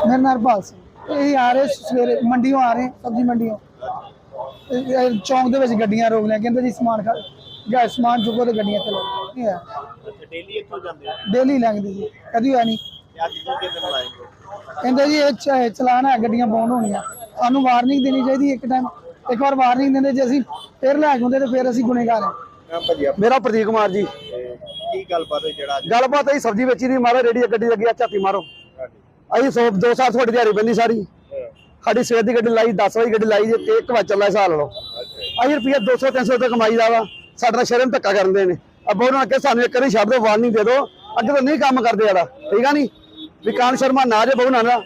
मेरा नाम हरपाल सिंह। यही आ रहे सवेरे मंडियों आ रहे हैं, सब्ज़ी मंडियों। चौंक के गड्डिया रोक लिया कहते जी समान खा समान चुको तो गड्डिया चलो ਹੈ ਡੇਲੀ ਇੱਥੋਂ ਜਾਂਦੇ ਆ? ਡੇਲੀ ਲੰਘਦੀ ਜੀ ਕਦੀ ਹੋਇਆ ਨਹੀਂ ਤੇ ਅੱਜ ਕਹਿੰਦੇ ਜੀ ਇਹ ਚ- ਚਲਾਨ ਹੈ ਗੱਡੀਆਂ ਬੌਂਡ ਹੋਣੀਆਂ। ਸਾਨੂੰ ਵਾਰਨਿੰਗ ਦੇਣੀ ਚਾਹੀਦੀ ਇੱਕ ਟਾਈਮ ਇੱਕ ਵਾਰ ਵਾਰਨਿੰਗ ਦਿੰਦੇ ਜੇ ਅਸੀਂ ਫਿਰ ਲੈ ਕੇ ਹੁੰਦੇ ਤੇ ਫਿਰ ਅਸੀਂ ਗੁਨੇਗਾਰ ਹਾਂ। ਭਾਜੀ ਮੇਰਾ ਪ੍ਰਦੀਪ ਕੁਮਾਰ ਜੀ। ਤੇ ਕੀ ਗੱਲਬਾਤ ਹੋਈ ਜਿਹੜਾ ਅੱਜ? ਗੱਲਬਾਤ ਹੈ ਸਬਜ਼ੀ ਵੇਚੀ ਦੀ ਮਾਰੋ ਰੇੜੀ ਗੱਡੀ ਲੱਗੀ ਆ ਝਾਤੀ ਮਾਰੋ। ਤੁਹਾਡੀ ਅਸੀਂ 100 ਦੋ ਸਾਲ ਤੁਹਾਡੀ ਦਿਹਾੜੀ ਬੰਦੀ ਸਾਰੀ। ਸਾਡੀ ਸਵੇਰ ਦੀ ਗੱਡੀ ਲਾਈ 10 ਵਜੇ ਗੱਡੀ ਲਾਈ ਜੇ ਤੇ ਇੱਕ ਵਜੇ ਚੱਲਾ ਹਿਸਾਬ ਲਓ ਅਸੀਂ ਰੁਪਈਆ 200 300 ਤੇ ਕਮਾਈ ਦਾ ਵਾ। ਸਾਡਾ ਸ਼ਰਮ ਧੱਕਾ ਕਰਦੇ ਨੇ। ਅੱਬਾ ਉਹਨਾਂ ਕੇ ਸਾਨੂੰ ਇੱਕ ਵਾਰੀ ਦਿਓ ਵਾਰਨਿੰਗ ਦੇ ਦਿਓ। ਅੱਗੇ ਤੋਂ ਨਹੀਂ ਕੰਮ ਕਰਦੇ ਯਾਰਾ ਠੀਕ ਆ ਨਹੀਂ ਵਿਕਾਨ ਸ਼ਰਮਾ ਨਾ ਜੇ ਬਹੁ ਨਾ ਨਾ।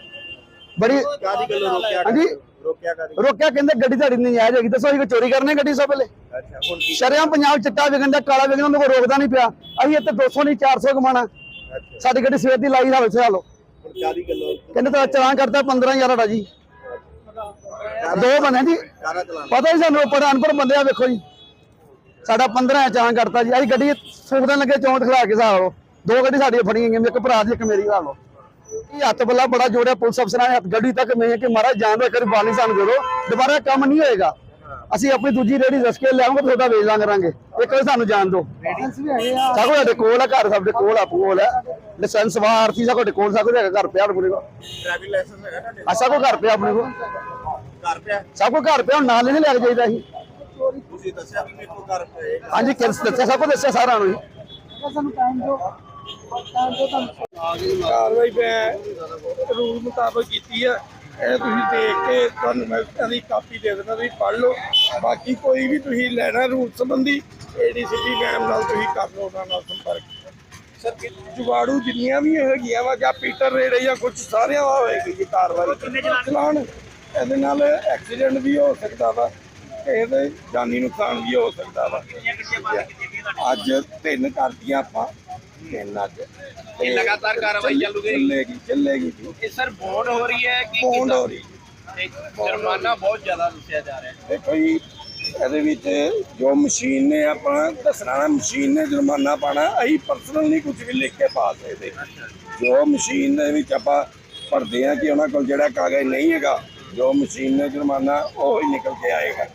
ਬੜੀ ਕਾਦੀ ਗੱਲੋਂ ਰੋਕਿਆ ਹਾਂਜੀ। ਰੋਕਿਆ ਕਾਦੀ ਰੋਕਿਆ ਕਹਿੰਦੇ ਗੱਡੀ ਤੁਹਾਡੀ ਨਹੀਂ ਆਇਆ ਜਾਏਗੀ ਦੱਸੋ ਚੋਰੀ ਕਰਨੇ ਗੱਡੀ ਸੋ ਪਹਿਲੇ ਅੱਛਾ ਹੁਣ ਕੀ ਸ਼ਰਿਆਮ ਪੰਜਾਬ ਚਿੱਟਾ ਵਿਕਣ ਦਾ ਕਾਲਾ ਉਹਨੂੰ ਕੋਈ ਰੋਕਦਾ ਨਹੀਂ ਪਿਆ। ਅਸੀਂ ਇੱਥੇ 200 ਨਹੀਂ 400 ਕਮਾਣਾ ਸਾਡੀ ਗੱਡੀ ਸਵੇਰ ਦੀ ਲਾਈ ਹਾਲ ਹੁਣ ਕਾਦੀ ਗੱਲੋਂ? ਕਹਿੰਦੇ ਤਾਂ ਚਲਾਨ ਕਰਤਾ 15000 ਦਾ ਜੀ। ਦੋ ਬਣੇ ਜੀ। ਪਤਾ ਹੀ ਸਾਨੂੰ ਪੜਾ ਅਨਪੜ ਬੰਦੇ ਆ ਵੇਖੋ ਜੀ। ਸਾਡਾ 15 ਚਲਾਨ ਕਰਤਾ ਜੀ ਅਸੀਂ ਗੱਡੀ ਫੂਕਣ ਲੱਗੇ ਚੌਂਟ ਖਲਾ ਕੇ ਹਿਸਾਬ ਲਓ। ਦੋ ਗੱਡੀ ਸਾਡੀਆਂ ਫੜੀਆਂ ਗਈਆਂ ਇੱਕ ਭਰਾ ਦੀ ਇੱਕ ਮੇਰੀ ਹਿਸਾਬ ਲਓ। ਇਹ ਹੱਥ ਬੱਲਾ ਬੜਾ ਜੋੜਿਆ ਪੁਲਿਸ ਅਫਸਰਾਂ ਨੇ ਹੱਥ ਗੱਡੀ ਤੱਕ ਮੈਂ ਕਿ ਮਹਾਰਾਜ ਜਾਨ ਦਾ ਕਰੀ ਬਾਣੀ ਸਾਨੂੰ ਦੇ ਦਿਓ ਦੁਬਾਰਾ ਕੰਮ ਨਹੀਂ ਹੋਏਗਾ। ਅਸੀਂ ਆਪਣੀ ਦੂਜੀ ਰੇੜੀ ਰਸ ਕੇ ਲਿਆਵਾਂਗੇ ਤੇ ਉਹਦਾ ਵੇਚ ਲਾਂਗੇ ਰਾਂਗੇ। ਇੱਕ ਵਾਰੀ ਸਾਨੂੰ ਜਾਣ ਦਿਓ। ਵੀ ਹੈਗੇ ਆ। ਸਾਕੋ ਸਾਡੇ ਕੋਲ ਆ ਘਰ ਸਾਡੇ ਕੋਲ ਆ ਕੋਲ ਆ। ਲਾਇਸੈਂਸ ਵਾਰਤੀ ਸਾਡੇ ਕੋਲ ਸਾਕੋ ਦੇ ਘਰ ਪਿਆ ਆਪਣੇ ਕੋਲ। ਡਰਾਈਵਿੰਗ ਲਾਇਸੈਂਸ ਹੈਗਾ ਤੁਹਾਡੇ ਆ ਸਾਕੋ ਘਰ ਪਿਆ ਆਪਣੇ ਕੋਲ। ਘਰ ਪਿਆ। ਸਭ ਕੋ ਘਰ ਪਿਆ ਹੁਣ ਨਾਲ ਨਹੀਂ ਲੈ ਕੇ ਜਾਈਦਾ ਸੀ ਤੁਸੀਂ ਦੱਸਿਆ ਵੀ ਮੇਰੇ ਕੋਲ ਘਰ ਪਿਆ ਇਹ ਹਾਂਜੀ ਕਿਰਸ ਦੱਸਿਆ? ਸਭ ਕੋ ਦੱਸਿਆ ਸਾਰਾ ਨੂੰ ਸਾਨੂੰ ਟਾਈਮ ਦਿਓ। ਟਾਈਮ ਦਿਓ ਤੁਹਾਨੂੰ। ਕਾਰਵਾਈ ਮੈਂ ਰੂਲ ਮੁਤਾਬਕ ਕੀਤੀ ਹੈ ਇਹ ਤੁਸੀਂ ਦੇਖ ਕੇ ਤੁਹਾਨੂੰ ਮੈਂ ਇਹਦੀ ਕਾਪੀ ਦੇ ਦੇਣਾ ਤੁਸੀਂ ਪੜ੍ਹ ਲਓ। ਬਾਕੀ ਕੋਈ ਵੀ ਤੁਸੀਂ ਲੈਣਾ ਰੂਲ ਸੰਬੰਧੀ ਏਡੀਸੀਪੀ ਮੈਮ ਨਾਲ ਤੁਸੀਂ ਕਰ ਲਓ ਉਹਨਾਂ ਨਾਲ ਸੰਪਰਕ। ਸਰ ਜੁਗਾੜੂ ਜਿੰਨੀਆਂ ਵੀ ਹੈਗੀਆਂ ਵਾ ਜਾਂ ਪੀਟਰ ਰੇੜੇ ਜਾਂ ਕੁਝ ਸਾਰਿਆਂ ਹੋਏਗੀ ਜੀ ਕਾਰਵਾਈ। ਇਹਦੇ ਨਾਲ ਐਕਸੀਡੈਂਟ ਵੀ ਹੋ ਸਕਦਾ ਵਾ। ਇਹਦੇ ਜਾਨੀ ਨੁਕਸਾਨ ਵੀ ਹੋ ਸਕਦਾ ਵਾ। ਅੱਜ ਤਿੰਨ ਕਰਤੀਆਂ ਆਪਾਂ ਤਿੰਨ ਅੱਜ। ਤੇ ਲਗਾਤਾਰ ਕਾਰਵਾਈ ਚੱਲੂਗੀ? ਚੱਲੇਗੀ ਚੱਲੇਗੀ ਜੀ। ਇਹ ਸਰ ਬੌਂਡ ਹੋ ਰਹੀ ਹੈ ਕਿ ਬੌਂਡ? ਹੋ ਰਹੀ। ਤੇ ਜੁਰਮਾਨਾ ਬਹੁਤ ਜ਼ਿਆਦਾ ਦੱਸਿਆ ਜਾ ਰਿਹਾ ਹੈ। ਦੇਖੋ ਜੀ ਇਹਦੇ ਵਿੱਚ ਜੋ ਮਸ਼ੀਨ ਨੇ ਆਪਣਾ ਦੱਸਣਾ ਮਸ਼ੀਨ ਨੇ ਜੁਰਮਾਨਾ ਪਾਣਾ ਅਸੀਂ ਪਰਸਨਲ ਨਹੀਂ ਕੁਝ ਵੀ ਲਿਖ ਕੇ ਪਾ ਸਕਦੇ। ਜੋ ਮਸ਼ੀਨ ਦੇ ਵਿੱਚ ਆਪਾਂ ਭਰਦੇ ਆ ਕਿ ਉਹਨਾਂ ਕੋਲ ਜਿਹੜਾ ਕਾਗਜ਼ ਨਹੀਂ ਹੈਗਾ ਜੋ ਮਸ਼ੀਨ ਨੇ ਜੁਰਮਾਨਾ ਉਹ ਹੀ ਨਿਕਲ ਕੇ ਆਏਗਾ।